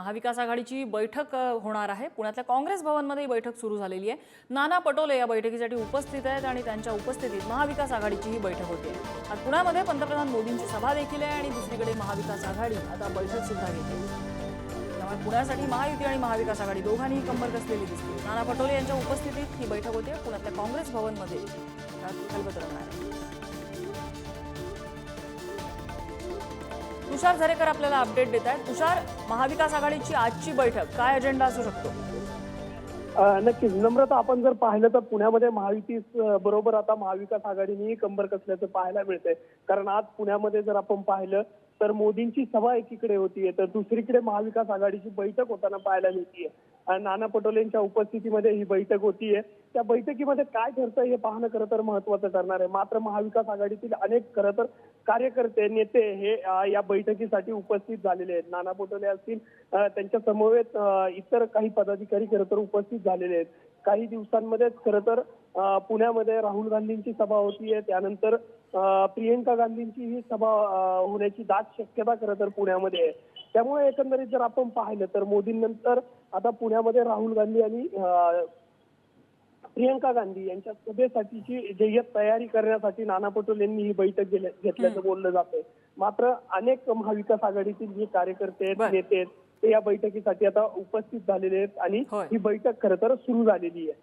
महाविकास आघाडीची बैठक होणार आहे. पुण्यातल्या काँग्रेस भवनमध्ये ही बैठक सुरू झालेली आहे. नाना पटोले या बैठकीसाठी उपस्थित आहेत आणि त्यांच्या उपस्थितीत महाविकास आघाडीची ही बैठक होते. आज पुण्यामध्ये पंतप्रधान मोदींची सभा देखील आहे आणि दुसरीकडे महाविकास आघाडी आता बैठक सुद्धा घेते. त्यामुळे पुण्यासाठी महायुती आणि महाविकास आघाडी दोघांनीही कंबर कसलेली दिसते नाना पटोले यांच्या उपस्थितीत ही बैठक होते. पुण्यातल्या काँग्रेस भवनमध्ये. आज खलबत आहे. तुषार झरेकर आपल्याला अपडेट देत आहेत. तुषार महाविकास आघाडीची आजची बैठक काय अजेंडा असू शकतो? नक्कीच. नम्रता आपण जर पाहिलं तर पुण्यामध्ये महायुतीस बरोबर आता महाविकास आघाडीनेही कंबर कसल्याचं पाहायला मिळतंय. कारण आज पुण्यामध्ये जर आपण पाहिलं तर मोदींची सभा एकीकडे होतीये. तर दुसरीकडे महाविकास आघाडीची बैठक होताना पाहायला मिळतीये. आणि नाना पटोलेंच्या उपस्थितीमध्ये ही बैठक होतीये. त्या बैठकीमध्ये काय ठरतं हे पाहणं खरं तर महत्वाचं ठरणार आहे. मात्र महाविकास आघाडीतील अनेक खरं तर कार्यकर्ते नेते हे या बैठकीसाठी उपस्थित झालेले आहेत. नाना पटोले असतील त्यांच्या समवेत इतर काही पदाधिकारी खरं तर उपस्थित झालेले आहेत. काही दिवसांमध्येच खरं तर पुण्यामध्ये राहुल गांधींची सभा होतीये. त्यानंतर प्रियंका गांधींची ही सभा होण्याची दाट शक्यता खरं तर पुण्यामध्ये आहे. त्यामुळे एकंदरीत जर आपण पाहिलं तर मोदींनंतर आता पुण्यामध्ये राहुल गांधी आणि प्रियंका गांधी यांच्या सभेसाठीची जय्यत तयारी करण्यासाठी नाना पटोले यांनी ही बैठक घेतल्याचं बोललं जातंय. मात्र अनेक महाविकास आघाडीतील जे कार्यकर्ते. नेते आहेत ते या बैठकीसाठी आता उपस्थित झालेले आहेत आणि. ही बैठक खरं तर सुरू झालेली आहे